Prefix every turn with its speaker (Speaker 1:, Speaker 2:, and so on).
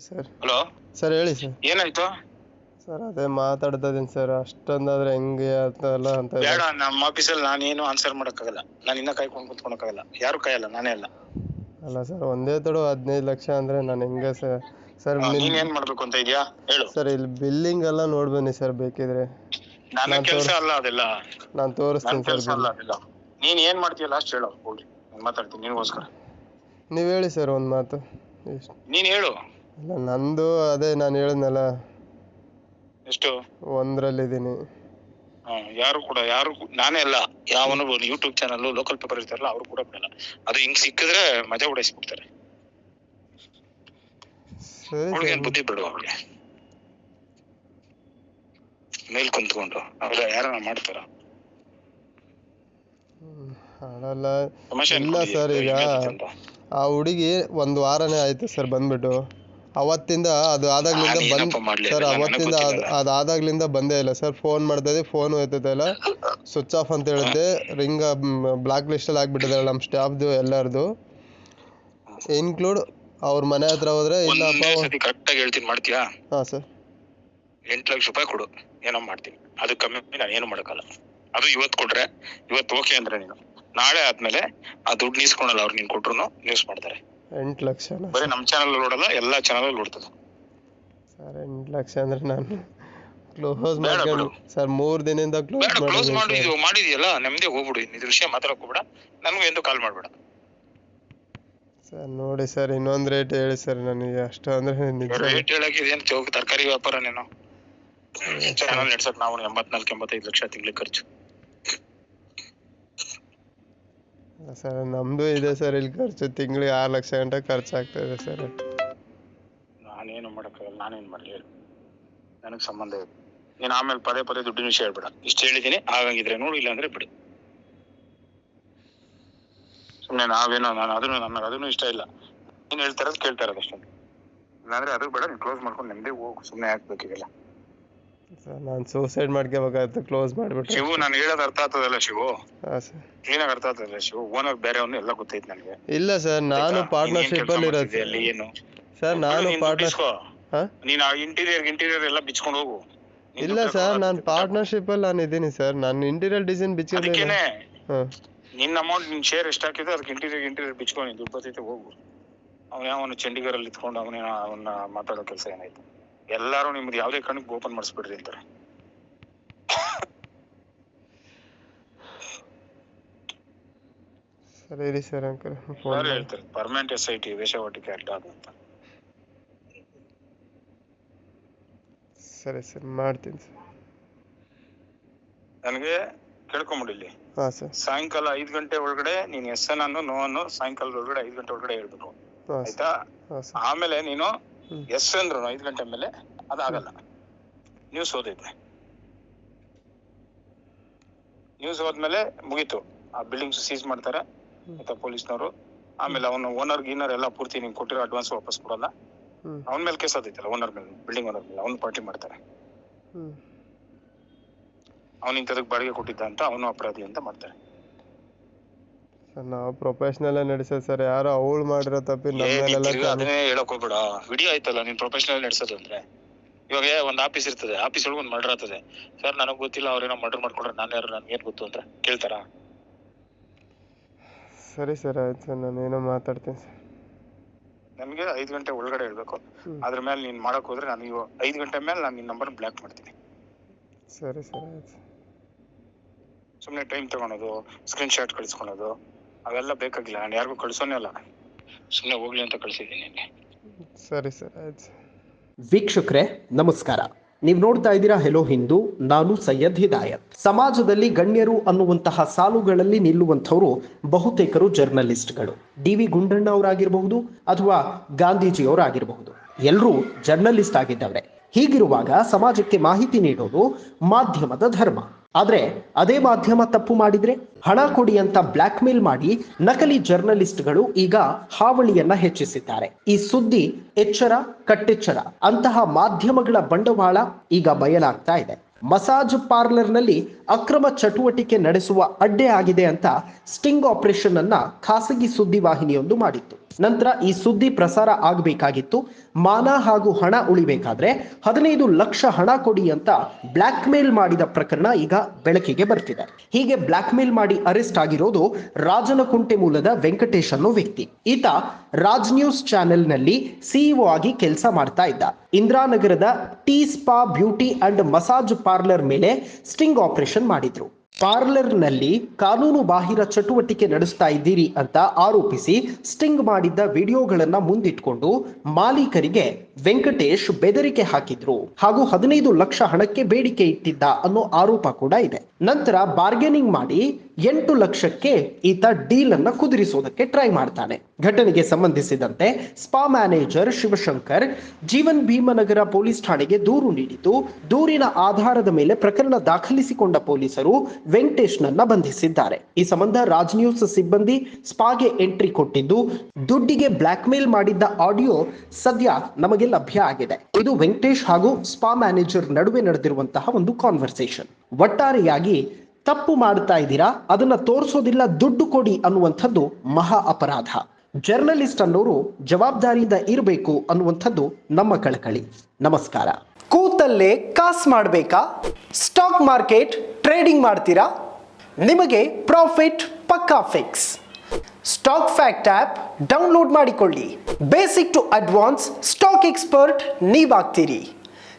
Speaker 1: Sir.
Speaker 2: Hello?
Speaker 1: Sir ಹೇಳಿ sir.
Speaker 2: ಏನಾಯ್ತು?
Speaker 1: Sir ಅದೇ ಮಾತಾಡ್ತಾ ಇದೀನಿ ಸರ್. ಅಷ್ಟೊಂದಾದ್ರೆ ಹೆಂಗೆ ಅಂತ ಇದೆ.
Speaker 2: ಬೇಡ ನಮ್ಮ ಆಫೀಸಲ್ಲಿ ನಾನೇನು ಆನ್ಸರ್ ಮಾಡಕ್ಕಾಗಲ್ಲ. ನಾನು ಇನ್ನ ಕಾಯ್ಕೊಂಡು ಕುತ್ಕೊಳಕ್ಕಾಗಲ್ಲ. ಯಾರು ಕಾಯಲ್ಲ? ನಾನೇ ಅಲ್ಲ.
Speaker 1: ಅಲ್ಲ ಸರ್ ಒಂದೇ ತಡು ಹದಿನೈದು ಲಕ್ಷ ಅಂದ್ರೆ ನಾನು ಹೆಂಗೆ ಸರ್? ಸರ್
Speaker 2: ಹಾ,
Speaker 1: ನಿಮ್
Speaker 2: ನೀನ್ ಏನ್ ಮಾಡ್ಬೇಕು ಅಂತ ಇದೆಯಾ? ಹೇಳು.
Speaker 1: ಸರ್ ಇಲ್ಲಿ ಬಿಲ್ಲಿಂಗ್ ಎಲ್ಲ ನೋಡ್ ಬನ್ನಿ ಸರ್ ಬೇಕಿದ್ರೆ.
Speaker 2: ನನ್ನ
Speaker 1: ನಾನ್
Speaker 2: ಕೆಲಸ ಅಲ್ಲ ಅದೆಲ್ಲ.
Speaker 1: ನಾನು
Speaker 2: ನನ್ನ
Speaker 1: ತೋರಿಸ್ತೀನಿ ಸರ್
Speaker 2: ಕೆಲಸ ಅಲ್ಲ ಅದೆಲ್ಲ. ನೀನ್ ಏನ್ ಮಾಡ್ತೀಯ ಲಾಸ್ಟ್ ಹೇಳು. ಹೋಗ್ಲಿ. ನಾನ್ ಮಾತಾಡ್ತೀನಿ ನಿನ್ಗೋಸ್ಕರ
Speaker 1: ನೀವು ಹೇಳಿ ಸರ್ ಒಂದು ಮಾತು. ಎಷ್ಟು
Speaker 2: ನೀನ್ ಹೇಳು.
Speaker 1: ಇಲ್ಲ ನಂದು ಅದೇ ನಾನು ಹೇಳಿದ್ನಲ್ಲ.
Speaker 2: ಎಷ್ಟು?
Speaker 1: ಒಂದ್ರಲ್ಲಿದ್ದೀನಿ.
Speaker 2: ಹಾ, ಯಾರು ಕೂಡ ಯಾರು ಕೂ- ನಾನೇ ಅಲ್ಲ ಯಾವನು ಯೂಟ್ಯೂಬ್ ಚಾನಲ್ ಲೋಕಲ್ ಪೇಪರ್ ಇರ್ತಾರಲ್ಲ ಅವ್ರು ಕೂಡ ಬಿಡಲ್ಲ. ಅದು ಹಿಂಗ್ ಸಿಕ್ಕಿದ್ರೆ ಮಜಾ ಉಡಾಯಿಸ್ಬಿಡ್ತಾರೆ
Speaker 1: ಸರಿ
Speaker 2: ಬುದ್ಧಿ ಬಿಡು ಅವ್ರಿಗೆ ಮೇಲ್ ಕುಂತ್ಕೊಂಡು ಅವೆಲ್ಲ ಯಾರನ್ನ ಮಾಡ್ತಾರ. ತಮಾಷೆ
Speaker 1: ಇಲ್ಲ? ಸರ್ ಈಗ
Speaker 2: ಇಮೇಲ್.
Speaker 1: ಆ ಹುಡುಗಿ ಒಂದು ವಾರನೇ ಆಯ್ತು ಸರ್ ಬಂದ್ಬಿಟ್ಟು. ಅವತ್ತಿಂದ ಅದು ಆದಾಗ್ಲಿಂದ ಬಂದ್ ಸರ್ ಅವತ್ತಿಂದ ಅದು
Speaker 2: ಆದಾಗ್ಲಿಂದ
Speaker 1: ಅದಾದಾಗ್ಲಿಂದ ಬಂದೇ ಇಲ್ಲ. ಸರ್ ಫೋನ್ ಮಾಡ್ತಾ ಇದ್ದೆ ಫೋನ್ ಇಲ್ಲ ಸ್ವಿಚ್ ಆಫ್ ಅಂತ ಹೇಳಿದ್ದೆ. ರಿಂಗ್ ಬ್ಲಾಕ್ ಲಿಸ್ಟಲ್ಲಿ ಆಗ್ಬಿಟ್ಟಿದೆ ನಮ್ಮ ಸ್ಟಾಫ್ದು ಎಲ್ಲರದು. ಇನ್ಕ್ಲೂಡ್ ಅವ್ರ ಮನೆ ಹತ್ರ ಹೋದ್ರೆ ಇಲ್ಲಪ್ಪ
Speaker 2: ಸತಿ ಕರೆಕ್ಟಾಗಿ ಹೇಳ್ತೀನಿ ಮಾಡ್ತೀಯಾ?
Speaker 1: ಹಾ ಸರ್.
Speaker 2: ಎಂಟ್ ಲಕ್ಷ ರೂಪಾಯಿ ಕೊಡು. ಏನೋ ಮಾಡ್ತೀನಿ. ಅದು ಕಮ್ಮಿ ನಾನು ಏನು ಮಾಡೋಕ್ಕಲ್ಲ. ಅದು ಇವತ್ತು ಕೊಟ್ರೆ ಇವತ್ತು ಓಕೆ ಅಂದ್ರೆ ನೀನು. ನಾಳೆ ಆದ್ಮೇಲೆ ಆ ದುಡ್ಡು ನೀಸ್ಕೊಳಲ್ಲ ಅವ್ರು ನೀನ್ ಕೊಟ್ರು ನ್ಯೂಸ್ ಮಾಡ್ತಾರೆ.
Speaker 1: ಎಂಟು ಲಕ್ಷ
Speaker 2: ಬರೀ ನಮ್ಮ ಚಾನಲ್ ನೋಡಲ್ಲ ಎಲ್ಲಾ ಚಾನಲ್ ನೋಡ್ತದೆ.
Speaker 1: ಸರ್ ಎಂಟು ಲಕ್ಷ ಅಂದ್ರೆ ನಾನು ಕ್ಲೋಸ್ ಮಾಡ್ಕೊಂಡು. ಸರ್ ಮೂರು ದಿನದಿಂದ ಕ್ಲೋಸ್
Speaker 2: ಬೇಡ ಕ್ಲೋಸ್ ಮಾಡಿದ್ವು
Speaker 1: ಸರ್.
Speaker 2: ಮಾಡಿದ್ಯಲ್ಲ ನೆಮ್ಮದಿ ಹೋಗ್ಬಿಡು. ಇದ್ರ ವಿಷಯ ಮಾತಾಡಕ್ ಹೋಗ್ಬೇಡ ನನಗೂ ಎಂದು ಕಾಲ್ ಮಾಡ್ಬೇಡ.
Speaker 1: ಸರ್ ನೋಡಿ ಸರ್ ಇನ್ನೊಂದು ರೇಟ್ ಹೇಳಿ ಸರ್ ನನಗೆ. ಅಷ್ಟು ಅಂದ್ರೆ ನಿಜ.
Speaker 2: ರೇಟ್ ಹೇಳಕ್ಕೆ ಇದೇನು ಚೌಕ್ ತರಕಾರಿ ವ್ಯಾಪಾರ ನೀನು? ಚಾನಲ್ ನಡ್ಸಕ್ ನಾವು ಎಂಬತ್ನಾಲ್ಕು ಎಂಬತ್ತೈದು ಲಕ್ಷ ತಿಂಗ್ಳಿಗೆ ಖರ್ಚು.
Speaker 1: ಸರ್, ನಮ್ದು ಇದೆ ಸರ್, ಇಲ್ಲಿ ಖರ್ಚು ತಿಂಗಳಿಗೆ ಆರು ಲಕ್ಷ ಗಂಟೆ ಖರ್ಚಾಗ್ತದೆ ಸರ್.
Speaker 2: ನಾನೇನು ಮಾಡಕ್ಕಾಗಲ್ಲ, ನಾನೇನ್ ಮಾಡಲಿ ಹೇಳು. ನನಗ್ ಸಂಬಂಧ ಇದೆ ನೀನು ಆಮೇಲೆ ಪದೇ ಪದೇ ದುಡ್ಡಿನ ವಿಷಯ ಹೇಳ್ಬೇಡ. ಇಷ್ಟು ಹೇಳಿದ್ದೀನಿ ಆಗಂಗಿದ್ರೆ ನೋಡು, ಇಲ್ಲ ಅಂದ್ರೆ ಬಿಡು. ಸುಮ್ನೆ ನಾವೇನೋ, ನಾನು ಅದನ್ನು, ನನಗೆ ಅದನ್ನು ಇಷ್ಟ ಇಲ್ಲ. ನೀನ್ ಹೇಳ್ತಾರದು ಕೇಳ್ತಾ ಇರೋದು ಅಷ್ಟೇ. ಇಲ್ಲಾಂದ್ರೆ ಅದು ಬೇಡ, ನೀನು ಕ್ಲೋಸ್ ಮಾಡ್ಕೊಂಡು ನೆಮ್ಮದಿ ಹೋಗು. ಸುಮ್ಮನೆ ಹಾಕ್ಬೇಕು ಇವೆಲ್ಲ
Speaker 1: ಸರ್ ನಾನು ಸೂಸೈಡ್ ಮಾಡ್ಕೋಬೇಕಾಯ್ತು ಕ್ಲೋಸ್ ಮಾಡ್ಬಿಟ್ಟು
Speaker 2: ಶಿವು ನಾನು ಹೇಳೋದು ಅರ್ಥ ಆಗ್ತದಲ್ಲ ಶಿವು?
Speaker 1: ಹಾಂ ಸರ್.
Speaker 2: ಕ್ಲೀನಾಗಿ ಅರ್ಥ ಆಗ್ತದಲ್ಲ ಶಿವು? ಓನರ್ ಬೇರೆಯವನು ಎಲ್ಲ ಗೊತ್ತೈತೆ ನನಗೆ.
Speaker 1: ಇಲ್ಲ ಸರ್ ನಾನು ಪಾರ್ಟ್ನರ್ಶಿಪ್ ಅಲ್ಲಿ ಇರೋದು.
Speaker 2: ಅಲ್ಲಿ ಏನು?
Speaker 1: ಸರ್ ನಾನು ಪಾರ್ಟ್ನರ್
Speaker 2: ನೀನು
Speaker 1: ಹಾಂ?
Speaker 2: ನೀನ್ ಆ ಇಂಟೀರಿಯರ್ ಇಂಟೀರಿಯರ್ ಎಲ್ಲ ಬಿಚ್ಕೊಂಡು ಹೋಗು.
Speaker 1: ಇಲ್ಲ ಸರ್ ನಾನು ಪಾರ್ಟ್ನರ್ಶಿಪ್ ಅಲ್ಲಿ ನಾನು ಇದ್ದೀನಿ ಸರ್. ನಾನು ಇಂಟೀರಿಯರ್ ಡಿಸೈನ್ ಹಾಂ.
Speaker 2: ನಿನ್ನ ಅಮೌಂಟ್ ನಿನ್ ಶೇರ್ ಎಷ್ಟು ಹಾಕಿದ್ರೆ ಅದಕ್ಕೆ ಇಂಟೀರಿಯರ್ ಇಂಟೀರಿಯರ್ ಬಿಚ್ಕೊಂಡು ದುಡ್ಡು ಬರ್ತೈತೆ ಹೋಗು. ಅವನು ಯಾವನು ಚಂಡೀಗರಲ್ಲಿ ಇತ್ಕೊಂಡು ಅವನೇನ ಅವನ್ನ ಮಾತಾಡೋ ಕೆಲಸ ಏನಾಯ್ತು. ಎಲ್ಲಾರು ನಿಮ್ದು ಯಾವ್ದೇ ಕಣ್ಣಿಗೆ ಓಪನ್ ಮಾಡಿಸ್ಬಿಡ್ರಿ ಅಂತಾರೆ.
Speaker 1: ಸರಿ ಸರ್ ಅಂಕಲ್
Speaker 2: ಹೇಳ್ತಾರೆ ಪರ್ಮನೆಂಟ್ ಎಸ್ ಐ ಟಿ ವೇಷವಾಟಿಕೆ ಅಡ್ಡ ಅಂತ
Speaker 1: ಸರಿ ಸರ್ ಮಾಡ್ತೀನಿ ಸರ್.
Speaker 2: ನನಗೆ ಕೇಳ್ಕೊಂಬಿಡಿ ಇಲ್ಲಿ.
Speaker 1: ಹಾಂ ಸರ್.
Speaker 2: ಸಾಯಂಕಾಲ ಐದು ಗಂಟೆ ಒಳಗಡೆ ನೀನು ಎಸ್ ಎನ್ ಅನ್ನು ನೋ ಅನ್ನು ಸಾಯಂಕಾಲದ ಒಳಗಡೆ ಐದು ಗಂಟೆ ಒಳಗಡೆ ಹೇಳ್ಬೇಕು
Speaker 1: ಹಾಂ
Speaker 2: ಆಯ್ತಾ? ಆಮೇಲೆ ನೀನು. ಎಸ್ ಅಂದ್ರು ಐದು ಗಂಟೆ ಮೇಲೆ ಅದಾಗಲ್ಲ. ನ್ಯೂಸ್ ಓದೈತೆ ನ್ಯೂಸ್ ಹೋದ್ಮೇಲೆ ಮುಗೀತು. ಆ ಬಿಲ್ಡಿಂಗ್ಸ್ ಸೀಸ್ ಮಾಡ್ತಾರೆ ಆಯ್ತಾ ಪೊಲೀಸ್ನವರು. ಆಮೇಲೆ ಅವನು ಓನರ್ ಗೀನರ್ ಎಲ್ಲ ಪೂರ್ತಿ ನಿಂಗೆ ಕೊಟ್ಟಿರೋ ಅಡ್ವಾನ್ಸ್ ವಾಪಸ್ ಕೊಡಲ್ಲ. ಅವನ ಮೇಲೆ ಕೇಸ್ ಆದೈತಲ್ಲ ಓನರ್ ಮೇಲೆ ಬಿಲ್ಡಿಂಗ್ ಓನರ್ ಮೇಲೆ. ಅವ್ನು ಪಾರ್ಟಿ ಮಾಡ್ತಾರೆ.
Speaker 1: ಹ್ಞೂ
Speaker 2: ಅವ್ನು ಇಂಥದಕ್ಕೆ ಬಾಡಿಗೆ ಕೊಟ್ಟಿದ್ದ ಅಂತ ಅವನು ಅಪರಾಧಿ ಅಂತ ಮಾಡ್ತಾರೆ.
Speaker 1: ಸರ್ ನಾವು ಪ್ರೊಫೆಷ್ನಲ್ಲೇ ನಡೆಸೋದು ಸರ್ ಯಾರೋ ಅವಳು ಮಾಡಿರೋ ತಪ್ಪಿ ನಮ್ಮ ಮೇಲೆಲ್ಲ
Speaker 2: ಅದನ್ನೇ ಹೇಳಕ್ ಹೋಗ್ಬೇಡ. ವಿಡಿಯೋ ಆಯ್ತಲ್ಲ ನೀನ್ ಪ್ರೊಫೆಷನಲ್ ನಡೆಸೋದು ಅಂದ್ರೆ. ಇವಾಗ ಒಂದ್ ಆಫೀಸ್ ಇರ್ತದೆ ಆಫೀಸ್ ಒಳಗೆ ಒಂದ್ ಮರ್ಡರ್ ಆಗ್ತದೆ. ಸರ್ ನನಗ್ ಗೊತ್ತಿಲ್ಲ ಅವ್ರೇನೋ ಮರ್ಡರ್ ಮಾಡ್ಕೊಂಡ್ರೆ ನಾನು ಯಾರು ನನ್ಗೆ ಏನ್ ಗೊತ್ತು ಅಂತ ಕೇಳ್ತಾರ?
Speaker 1: ಸರಿ ಸರ್ ಆಯ್ತು ಸರ್ ನಾನು ಏನೋ ಮಾತಾಡ್ತೀನಿ ಸರ್
Speaker 2: ನನ್ಗೆ ಐದ್ ಗಂಟೆ ಒಳಗಡೆ ಹೇಳ್ಬೇಕು. ಅದ್ರ ಮೇಲೆ ನೀನ್ ಮಾಡಕ್ ಹೋದ್ರೆ ನಾನು ಇವಾಗ ಐದ್ ಗಂಟೆ ಮೇಲೆ ನಾನು ನಿನ್ ನಂಬರ್ ಬ್ಲಾಕ್ ಮಾಡ್ತೀನಿ.
Speaker 1: ಸರಿ ಸರ್ ಆಯ್ತು
Speaker 2: ಸುಮ್ನೆ ಟೈಮ್ ತಗೊಳೋದು ಸ್ಕ್ರೀನ್ ಶಾಟ್ ಕಳಿಸ್ಕೊಳೋದು. ಅವೆಲ್ಲ ಬೇಕಾಗಿಲ್ಲ ನಾನು ಯಾರಿಗೂ ಕಳ್ಸೋನೇ ಅಲ್ಲ. ಸುಮ್ಮನೆ ಹೋಗ್ಲಿ ಅಂತ ಕಳ್ಸಿದ್ದೀನಿ ನಿನ್ಗೆ
Speaker 1: ಸರಿ ಸರ್ ಆಯ್ತು ಸರ್.
Speaker 3: ವೀಕ್ಷಕರೇ ನಮಸ್ಕಾರ. ನೀವು ನೋಡ್ತಾ ಇದ್ದೀರಾ ಹೆಲೋ ಹಿಂದೂ ನಾನು ಸೈಯದ್ ಹಿದಾಯತ್. ಸಮಾಜದಲ್ಲಿ ಗಣ್ಯರು ಅನ್ನುವಂತಹ ಸಾಲುಗಳಲ್ಲಿ ನಿಲ್ಲುವಂಥವರು ಬಹುತೇಕರು ಜರ್ನಲಿಸ್ಟ್ಗಳು. ಡಿ ವಿ ಗುಂಡಣ್ಣ ಅವರಾಗಿರಬಹುದು ಅಥವಾ ಗಾಂಧೀಜಿಯವರಾಗಿರಬಹುದು. ಎಲ್ಲರೂ ಜರ್ನಲಿಸ್ಟ್ ಆಗಿದ್ದವ್ರೆ. ಹೀಗಿರುವಾಗ ಸಮಾಜಕ್ಕೆ ಮಾಹಿತಿ ನೀಡೋದು ಮಾಧ್ಯಮದ ಧರ್ಮ. ಆದ್ರೆ ಅದೇ ಮಾಧ್ಯಮ ತಪ್ಪು ಮಾಡಿದ್ರೆ ಹಣ ಕೊಡಿ ಅಂತ ಬ್ಲ್ಯಾಕ್ ಮೇಲ್ ಮಾಡಿ ನಕಲಿ ಜರ್ನಲಿಸ್ಟ್ಗಳು ಈಗ ಹಾವಳಿಯನ್ನ ಹೆಚ್ಚಿಸಿದ್ದಾರೆ. ಈ ಸುದ್ದಿ ಎಚ್ಚರ, ಕಟ್ಟೆಚ್ಚರ ಅಂತಹ ಮಾಧ್ಯಮಗಳ ಬಂಡವಾಳ ಈಗ ಬಯಲಾಗ್ತಾ ಇದೆ. ಮಸಾಜ್ ಪಾರ್ಲರ್ನಲ್ಲಿ ಅಕ್ರಮ ಚಟುವಟಿಕೆ ನಡೆಸುವ ಅಡ್ಡೆ ಆಗಿದೆ ಅಂತ ಸ್ಟಿಂಗ್ ಆಪರೇಷನ್ ಅನ್ನ ಖಾಸಗಿ ಸುದ್ದಿವಾಹಿನಿಯೊಂದು ಮಾಡಿತ್ತು. ನಂತರ ಈ ಸುದ್ದಿ ಪ್ರಸಾರ ಆಗಬೇಕಾಗಿತ್ತು. ಮಾನ ಹಾಗೂ ಹಣ ಉಳಿಬೇಕಾದ್ರೆ ಹದಿನೈದು ಲಕ್ಷ ಹಣ ಕೊಡಿ ಅಂತ ಬ್ಲ್ಯಾಕ್ ಮೇಲ್ ಮಾಡಿದ ಪ್ರಕರಣ ಈಗ ಬೆಳಕಿಗೆ ಬರ್ತಿದೆ. ಹೀಗೆ ಬ್ಲ್ಯಾಕ್ ಮೇಲ್ ಮಾಡಿ ಅರೆಸ್ಟ್ ಆಗಿರೋದು ರಾಜನಕುಂಟೆ ಮೂಲದ ವೆಂಕಟೇಶ್ ಅನ್ನೋ ವ್ಯಕ್ತಿ. ಈತ ರಾಜ್ ನ್ಯೂಸ್ ಚಾನೆಲ್ನಲ್ಲಿ ಸಿಇಒ ಆಗಿ ಕೆಲಸ ಮಾಡ್ತಾ ಇದ್ದ. ಇಂದಿರಾನಗರದ T spa beauty and massage parlour ಮೇಲೆ ಸ್ಟಿಂಗ್ ಆಪರೇಷನ್ ಮಾಡಿದ್ರು. ಪಾರ್ಲರ್ನಲ್ಲಿ ಕಾನೂನು ಬಾಹಿರ ಚಟುವಟಿಕೆ ನಡೆಸ್ತಾ ಇದ್ದೀರಿ ಅಂತ ಆರೋಪಿಸಿ ಸ್ಟಿಂಗ್ ಮಾಡಿದ್ದ ವಿಡಿಯೋಗಳನ್ನ ಮುಂದಿಟ್ಕೊಂಡು ಮಾಲೀಕರಿಗೆ ವೆಂಕಟೇಶ್ ಬೆದರಿಕೆ ಹಾಕಿದ್ರು. ಹಾಗೂ ಹದಿನೈದು ಲಕ್ಷ ಹಣಕ್ಕೆ ಬೇಡಿಕೆ ಇಟ್ಟಿದ್ದ ಅನ್ನೋ ಆರೋಪ ಕೂಡ ಇದೆ. ನಂತರ ಬಾರ್ಗೇನಿಂಗ್ ಮಾಡಿ ಎಂಟು ಲಕ್ಷಕ್ಕೆ ಈತ ಡೀಲ್ ಅನ್ನ ಕುದುರಿಸೋದಕ್ಕೆ ಟ್ರೈ ಮಾಡ್ತಾನೆ. ಘಟನೆಗೆ ಸಂಬಂಧಿಸಿದಂತೆ spa manager Shivashankar Jeevan Bhimanagar police ಠಾಣೆಗೆ ದೂರು ನೀಡಿದ್ದು, ದೂರಿನ ಆಧಾರದ ಮೇಲೆ ಪ್ರಕರಣ ದಾಖಲಿಸಿಕೊಂಡ ಪೊಲೀಸರು ವೆಂಕಟೇಶ್ನನ್ನ ಬಂಧಿಸಿದ್ದಾರೆ. ಈ ಸಂಬಂಧ ರಾಜ್ ನ್ಯೂಸ್ ಸಿಬ್ಬಂದಿ ಸ್ಪಾಗೆ ಎಂಟ್ರಿ ಕೊಟ್ಟಿದ್ದು, ದುಡ್ಡಿಗೆ ಬ್ಲಾಕ್ ಮೇಲ್ ಮಾಡಿದ್ದ ಆಡಿಯೋ ಸದ್ಯ ನಮಗೆ ಲಭ್ಯ ಆಗಿದೆ. ಇದು ವೆಂಕಟೇಶ್ ಹಾಗೂ ಸ್ಪಾ ಮ್ಯಾನೇಜರ್ ನಡುವೆ ನಡೆದಿರುವಂತಹ ಒಂದು ಕಾನ್ವರ್ಸೇಷನ್. ಒಟ್ಟಾರೆಯಾಗಿ ತಪ್ಪು ಮಾಡ್ತಾ ಇದ್ದೀರಾ? ಅದನ್ನ ತೋರಿಸೋದಿಲ್ಲ, ದುಡ್ಡು ಕೊಡಿ ಅನ್ನುವಂಥದ್ದು ಮಹಾ ಅಪರಾಧ. ಜರ್ನಲಿಸ್ಟ್ ಅನ್ನೋರು ಜವಾಬ್ದಾರಿಯಿಂದ ಇರಬೇಕು ಅನ್ನುವಂಥದ್ದು ನಮ್ಮ ಕಳಕಳಿ. ನಮಸ್ಕಾರ. ಕೂತಲ್ಲೇ ಕಾಸ್ ಮಾಡಬೇಕಾ? ಸ್ಟಾಕ್ ಮಾರ್ಕೆಟ್ ಟ್ರೇಡಿಂಗ್ ಮಾಡ್ತೀರಾ? ನಿಮಗೆ ಪ್ರಾಫಿಟ್ ಪಕ್ಕಾ fix. Stock fact app download ಮಾಡಿಕೊಳ್ಳಿ. Basic to advance stock expert ನೀವಾಗ್ತೀರಿ.